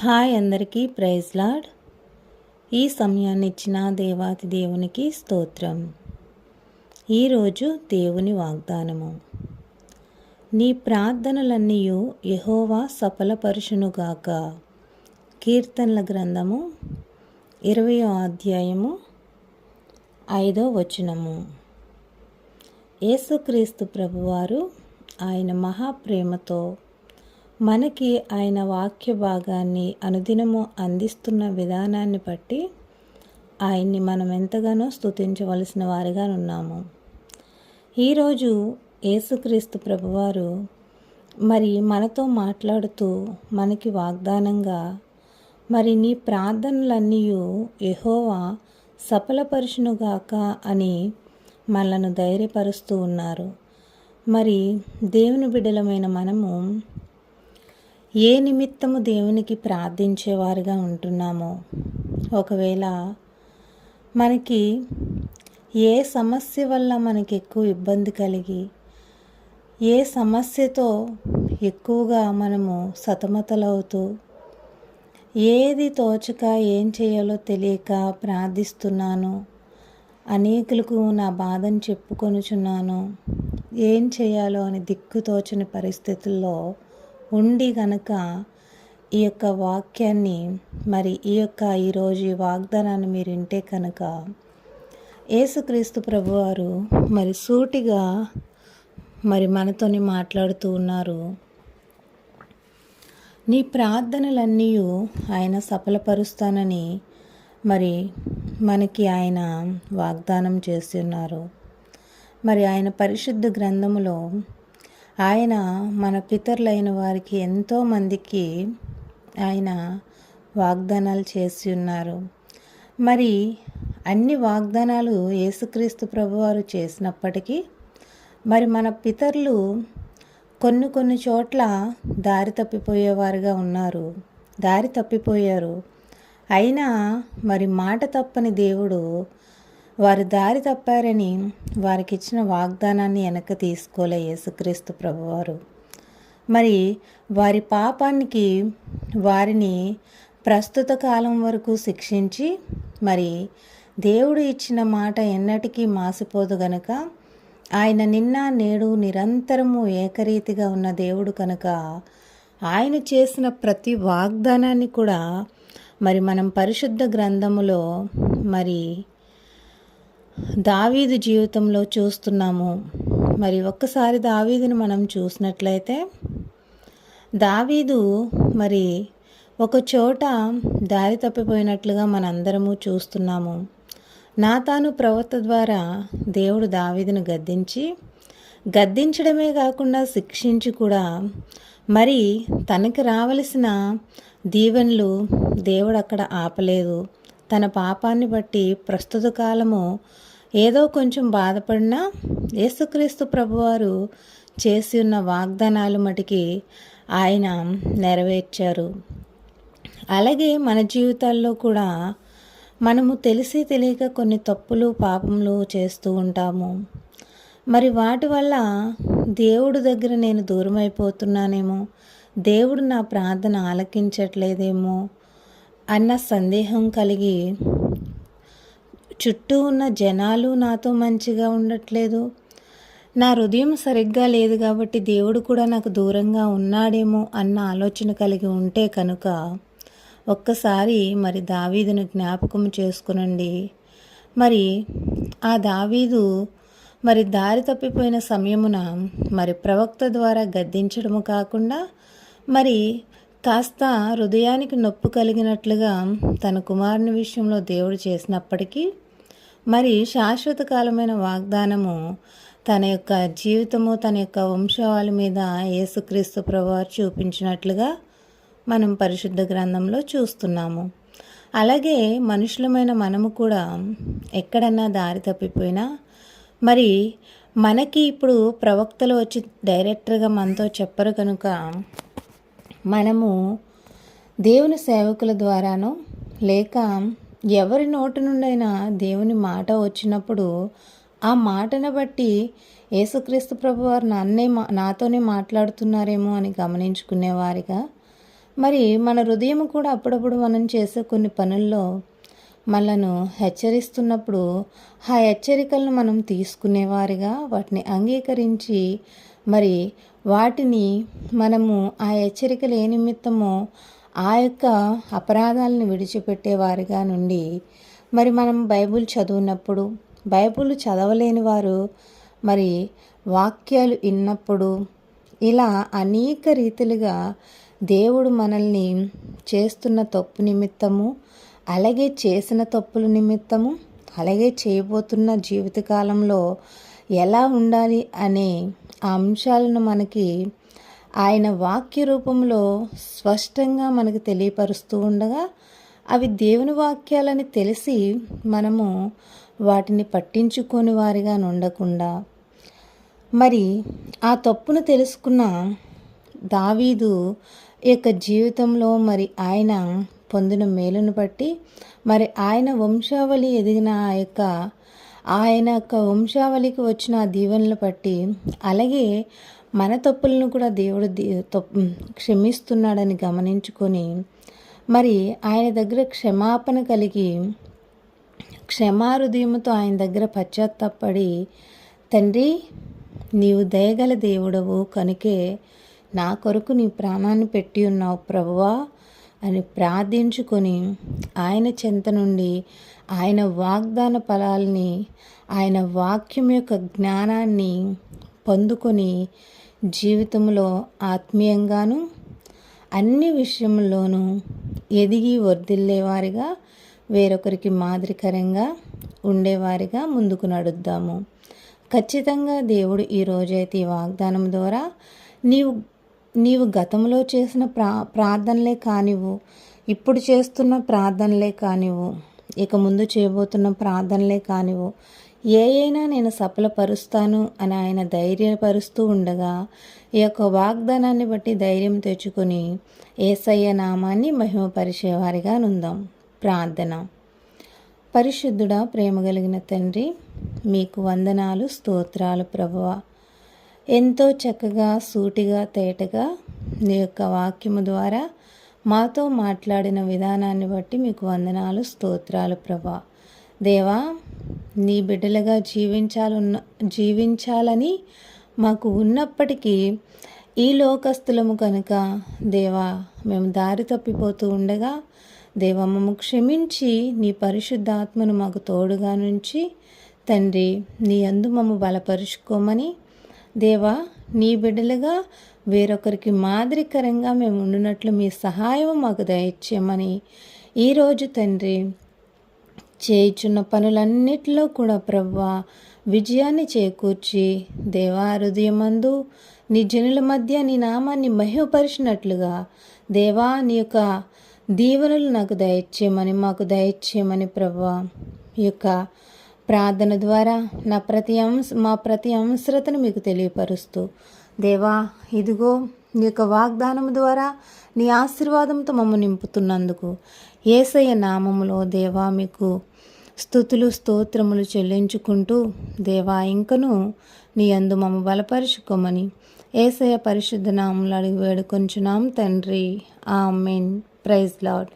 Hi అందరికీ praise lord. ఈ సమయాన్ని ఇచ్చిన దేవాతి దేవునికి స్తోత్రం. ఈరోజు దేవుని వాగ్దానము. నీ ప్రార్థనలన్నీ యహోవా సఫలపరుషునుగాక కీర్తనల గ్రంథము ఇరవయో అధ్యాయము ఐదో వచనము. యేసుక్రీస్తు ప్రభువారు ఆయన మహాప్రేమతో మనకి ఆయన వాక్య భాగాన్ని అనుదినము అందిస్తున్న విధానాన్ని బట్టి ఆయన్ని మనం ఎంతగానో స్థుతించవలసిన వారిగా ఉన్నాము. ఈరోజు యేసుక్రీస్తు ప్రభువారు మరి మనతో మాట్లాడుతూ మనకి వాగ్దానంగా మరి నీ ప్రార్థనలన్నీ యహోవా సఫలపరుచునుగాక అని మనలను ధైర్యపరుస్తూ ఉన్నారు. మరి దేవుని బిడ్డలమైన మనము ఏ నిమిత్తము దేవునికి ప్రార్థించేవారుగా ఉంటున్నామో? ఒకవేళ మనకి ఏ సమస్య వల్ల మనకి ఎక్కువ ఇబ్బంది కలిగి ఏ సమస్యతో ఎక్కువగా మనము సతమతలవుతూ ఏది తోచక ఏం చేయాలో తెలియక ప్రార్థిస్తున్నాను అనేకులకు నా బాధను చెప్పుకొనుచున్నాను ఏం చేయాలో అని దిక్కుతోచని పరిస్థితుల్లో ఉండి గనక ఈ యొక్క వాక్యాన్ని మరి ఈ యొక్క ఈరోజు ఈ వాగ్దానాన్ని మీరు వింటే కనుక యేసుక్రీస్తు ప్రభువారు మరి సూటిగా మరి మనతోని మాట్లాడుతూ ఉన్నారు. నీ ప్రార్థనలన్నీ ఆయన సఫలపరుస్తానని మరి మనకి ఆయన వాగ్దానం చేస్తున్నారు మరి ఆయన పరిశుద్ధ గ్రంథములో ఆయన మన పితరులైన వారికి ఎంతోమందికి ఆయన వాగ్దానాలు చేసి ఉన్నారు. మరి అన్ని వాగ్దానాలు యేసుక్రీస్తు ప్రభువారు చేసినప్పటికీ మరి మన పితరులు కొన్ని కొన్ని చోట్ల దారి తప్పిపోయేవారుగా ఉన్నారు. దారి తప్పిపోయారు. అయినా మరి మాట తప్పని దేవుడు వారు దారి తప్పారని వారికిచ్చిన వాగ్దానాన్ని వెనక్కి తీసుకోలే యేసుక్రీస్తు ప్రభువారు. మరి వారి పాపానికి వారిని ప్రస్తుత కాలం వరకు శిక్షించి మరి దేవుడు ఇచ్చిన మాట ఎన్నటికీ మాసిపోదు గనుక ఆయన నిన్న నేడు నిరంతరము ఏకరీతిగా ఉన్న దేవుడు కనుక ఆయన చేసిన ప్రతి వాగ్దానాన్ని కూడా మరి మనం పరిశుద్ధ గ్రంథములో మరి దావీదు జీవితంలో చూస్తున్నాము. మరి ఒక్కసారి దావీదుని మనం చూసినట్లయితే దావీదు మరి ఒక చోట దారి తప్పిపోయినట్లుగా మనందరము చూస్తున్నాము. నాతాను ప్రవర్త ద్వారా దేవుడు దావీదును గద్దించి గద్దించడమే కాకుండా శిక్షించి కూడా మరి తనకి రావలసిన దీవెనలు దేవుడు అక్కడ ఆపలేదు. తన పాపాన్ని బట్టి ప్రస్తుత కాలము ఏదో కొంచెం బాధపడినా యేసుక్రీస్తు ప్రభువారు చేసి ఉన్న వాగ్దానాలు మటుకి ఆయన నెరవేర్చారు. అలాగే మన జీవితాల్లో కూడా మనము తెలిసి తెలియక కొన్ని తప్పులు పాపములు చేస్తూ ఉంటాము. మరి వాటి వల్ల దేవుడి దగ్గర నేను దూరం అయిపోతున్నానేమో దేవుడు నా ప్రార్థన ఆలకించట్లేదేమో అన్న సందేహం కలిగి చుట్టూ ఉన్న జనాలు నాతో మంచిగా ఉండట్లేదు. నా హృదయం సరిగ్గా లేదు కాబట్టి దేవుడు కూడా నాకు దూరంగా ఉన్నాడేమో అన్న ఆలోచన కలిగి ఉంటే కనుక ఒక్కసారి మరి దావీదును జ్ఞాపకం చేసుకునండి. మరి ఆ దావీదు మరి దారి తప్పిపోయిన సమయమున మరి ప్రవక్త ద్వారా గద్దించడము కాకుండా మరి కాస్త హృదయానికి నొప్పు కలిగినట్లుగా తన కుమారుని విషయంలో దేవుడు చేసినప్పటికీ మరి శాశ్వత కాలమైన వాగ్దానము తన యొక్క జీవితము తన యొక్క వంశవాళి మీద యేసుక్రీస్తు ప్రభువారు చూపించినట్లుగా మనం పరిశుద్ధ గ్రంథంలో చూస్తున్నాము. అలాగే మనుషులమైన మనము కూడా ఎక్కడన్నా దారి తప్పిపోయినా మరి మనకి ఇప్పుడు ప్రవక్తలు వచ్చి డైరెక్టర్గా మనతో చెప్పరు కనుక మనము దేవుని సేవకుల ద్వారానో లేక ఎవరి నోటి నుండైనా దేవుని మాట వచ్చినప్పుడు ఆ మాటను బట్టి యేసుక్రీస్తు ప్రభు వారు నన్నే మా నాతోనే మాట్లాడుతున్నారేమో అని గమనించుకునేవారిగా మరి మన హృదయం కూడా అప్పుడప్పుడు మనం చేసే కొన్ని పనుల్లో మనను హెచ్చరిస్తున్నప్పుడు ఆ హెచ్చరికలను మనం తీసుకునేవారిగా వాటిని అంగీకరించి మరి వాటిని మనము ఆ హెచ్చరికలు ఏ నిమిత్తమో ఆ యొక్క అపరాధాలను విడిచిపెట్టేవారిగా నుండి మరి మనం బైబుల్ చదివినప్పుడు బైబుల్ చదవలేని వారు మరి వాక్యాలు విన్నప్పుడు ఇలా అనేక రీతిలుగా దేవుడు మనల్ని చేస్తున్న తప్పు నిమిత్తము అలాగే చేసిన తప్పుల నిమిత్తము అలాగే చేయబోతున్న జీవితకాలంలో ఎలా ఉండాలి అనే అంశాలను మనకి ఆయన వాక్య రూపంలో స్పష్టంగా మనకు తెలియపరుస్తూ ఉండగా అవి దేవుని వాక్యాలని తెలిసి మనము వాటిని పట్టించుకొని వారిగా ఉండకుండా మరి ఆ తప్పును తెలుసుకున్న దావీదు యొక్క జీవితంలో మరి ఆయన పొందిన మేలును బట్టి మరి ఆయన వంశావళి ఎదిగిన ఆ యొక్క ఆయన యొక్క వంశావళికి వచ్చిన ఆ దీవెనలు బట్టి అలాగే మన తప్పులను కూడా దేవుడు క్షమిస్తున్నాడని గమనించుకొని మరి ఆయన దగ్గర క్షమాపణ కలిగి క్షమాహృదయంతో ఆయన దగ్గర పశ్చాత్తాపడి తండ్రి నీవు దయగల దేవుడవు కనుకే నా కొరకు నీ ప్రాణాన్ని పెట్టి ఉన్నావు ప్రభువా. అని ప్రార్థించుకొని ఆయన చెంత నుండి ఆయన వాగ్దాన ఫలాల్ని ఆయన వాక్యం యొక్క జ్ఞానాన్ని పొందుకొని జీవితంలో ఆత్మీయంగాను అన్ని విషయంలోనూ ఎదిగి వర్ధిల్లేవారిగా వేరొకరికి మాదిరికరంగా ఉండేవారిగా ముందుకు నడుద్దాము. ఖచ్చితంగా దేవుడు ఈ రోజైతే ఈ వాగ్దానం ద్వారా నీవు నీవు గతంలో చేసిన ప్రా ప్రార్థనలే కానివ్వు ఇప్పుడు చేస్తున్న ప్రార్థనలే కానివ్వు ఇక ముందు చేయబోతున్న ప్రార్థనలే కానివ్వు ఏ అయినా నేను సఫలపరుస్తాను అని ఆయన ధైర్యపరుస్తూ ఉండగా ఈ యొక్క వాగ్దానాన్ని బట్టి ధైర్యం తెచ్చుకొని ఏసయ్య నామాన్ని మహిమపరిచేవారిగా నుందాం. ప్రార్థన. పరిశుద్ధుడా ప్రేమ కలిగిన తండ్రి మీకు వందనాలు స్తోత్రాలు ప్రభువా. ఎంతో చక్కగా సూటిగా తేటగా నీ యొక్క వాక్యము ద్వారా మాతో మాట్లాడిన విధానాన్ని బట్టి మీకు వందనాలు స్తోత్రాలు ప్రభా. దేవా నీ బిడ్డలుగా జీవించాలన్న జీవించాలని మాకు ఉన్నప్పటికీ ఈ లోకస్తులము కనుక దేవా మేము దారి తప్పిపోతూ ఉండగా దేవ మమ్మ క్షమించి నీ పరిశుద్ధాత్మను మాకు తోడుగా నుంచి తండ్రి నీ అందు మమ్మ బలపరుచుకోమని దేవా నీ బిడ్డలుగా వేరొకరికి మాదిరికరంగా మేము ఉండినట్లు మీ సహాయం మాకు దయచేయమని. ఈరోజు తండ్రి చేయుచున్న పనులన్నిటిలో కూడా ప్రవ్వా విజయాన్ని చేకూర్చి దేవా హృదయమందు నీ జనుల మధ్య నీ నామాన్ని మహిమపరిచినట్లుగా దేవా నీ యొక్క దీవెనలు నాకు దయచేయమని మాకు దయచేయమని ప్రవ్వా. ఈ యొక్క ప్రార్థన ద్వారా నా ప్రతి అంశ మా ప్రతి అంశరతను మీకు తెలియపరుస్తూ దేవా ఇదిగో నీ యొక్క వాగ్దానం ద్వారా నీ ఆశీర్వాదంతో మమ్మ నింపుతున్నందుకు ఏసయ్య నామములో దేవా మీకు స్థుతులు స్తోత్రములు చెల్లించుకుంటూ దేవా ఇంకను నీ అందు మమ్మ బలపరుచుకోమని ఏసయ్య పరిశుద్ధ నామములు అడిగి వేడుకొంచున్నాం తండ్రి. ఆ మెయిన్ ప్రైజ్ లాడ్